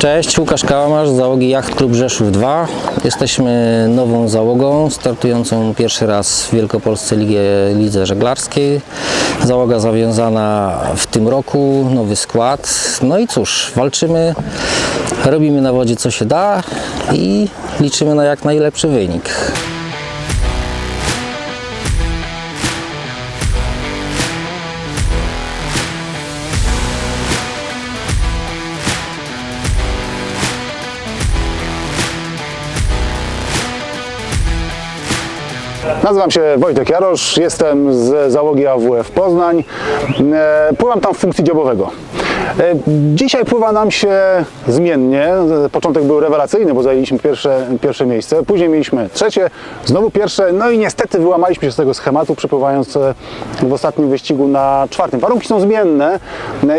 Cześć, Łukasz Kałamarz z załogi Jacht Klub Rzeszów 2. Jesteśmy nową załogą startującą pierwszy raz w Wielkopolsce Ligę, Lidze Żeglarskiej. Załoga zawiązana w tym roku, nowy skład. No i cóż, walczymy, robimy na wodzie co się da i liczymy na jak najlepszy wynik. Nazywam się Wojtek Jarosz, jestem z załogi AWF Poznań. E, Pływam tam w funkcji dziobowego. E, Dzisiaj pływa nam się zmiennie. E, Początek był rewelacyjny, bo zajęliśmy pierwsze, pierwsze miejsce. Później mieliśmy trzecie, znowu pierwsze. No i niestety wyłamaliśmy się z tego schematu, przepływając e, w ostatnim wyścigu na czwartym. Warunki są zmienne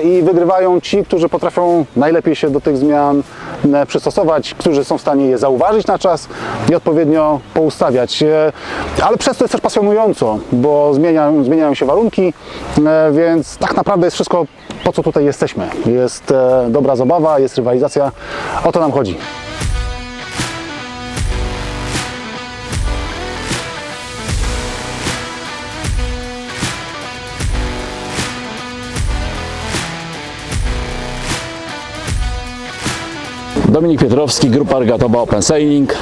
i wygrywają ci, którzy potrafią najlepiej się do tych zmian przystosować, którzy są w stanie je zauważyć na czas i odpowiednio poustawiać. Ale przez to jest też pasjonująco, bo zmieniają, zmieniają się warunki, więc tak naprawdę jest wszystko po co tutaj jesteśmy. Jest e, dobra zabawa, jest rywalizacja, o to nam chodzi. Dominik Pietrowski, grupa regatowa Open Sailing.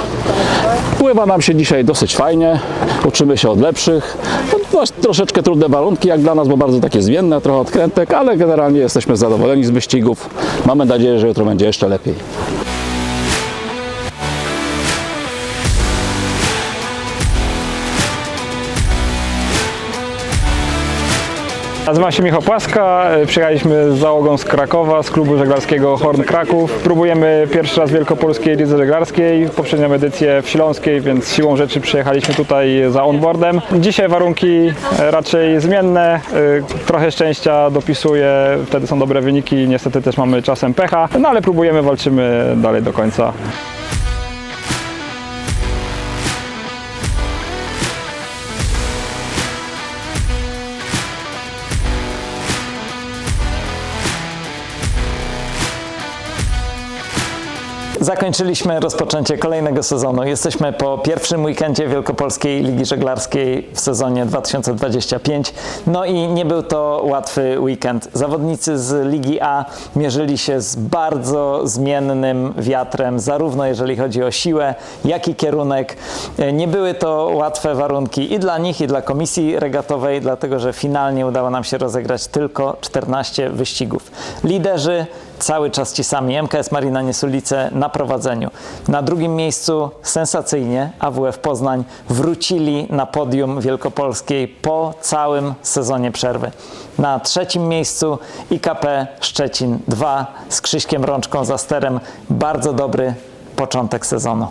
Pływa nam się dzisiaj dosyć fajnie, uczymy się od lepszych. No, troszeczkę trudne warunki jak dla nas, bo bardzo takie zmienne, trochę odkrętek, ale generalnie jesteśmy zadowoleni z wyścigów. Mamy nadzieję, że jutro będzie jeszcze lepiej. Nazywam się Michał Płaska, e, przyjechaliśmy z załogą z Krakowa, z klubu żeglarskiego Horn Kraków. Próbujemy pierwszy raz Wielkopolskiej Lidze Żeglarskiej, poprzednią edycję w Śląskiej, więc siłą rzeczy przyjechaliśmy tutaj za onboardem. Dzisiaj warunki e, raczej zmienne, e, trochę szczęścia dopisuje, wtedy są dobre wyniki, niestety też mamy czasem pecha, no ale próbujemy, walczymy dalej do końca. Zakończyliśmy rozpoczęcie kolejnego sezonu. Jesteśmy po pierwszym weekendzie Wielkopolskiej Ligi Żeglarskiej w sezonie 2025. No i nie był to łatwy weekend. Zawodnicy z Ligi A mierzyli się z bardzo zmiennym wiatrem, zarówno jeżeli chodzi o siłę, jak i kierunek. Nie były to łatwe warunki i dla nich, i dla komisji regatowej, dlatego że finalnie udało nam się rozegrać tylko 14 wyścigów. Liderzy cały czas ci sami. MKS Marina Niesulice na prowadzeniu. Na drugim miejscu sensacyjnie AWF Poznań wrócili na podium Wielkopolskiej po całym sezonie przerwy. Na trzecim miejscu IKP Szczecin 2 z Krzyśkiem Rączką za sterem. Bardzo dobry początek sezonu.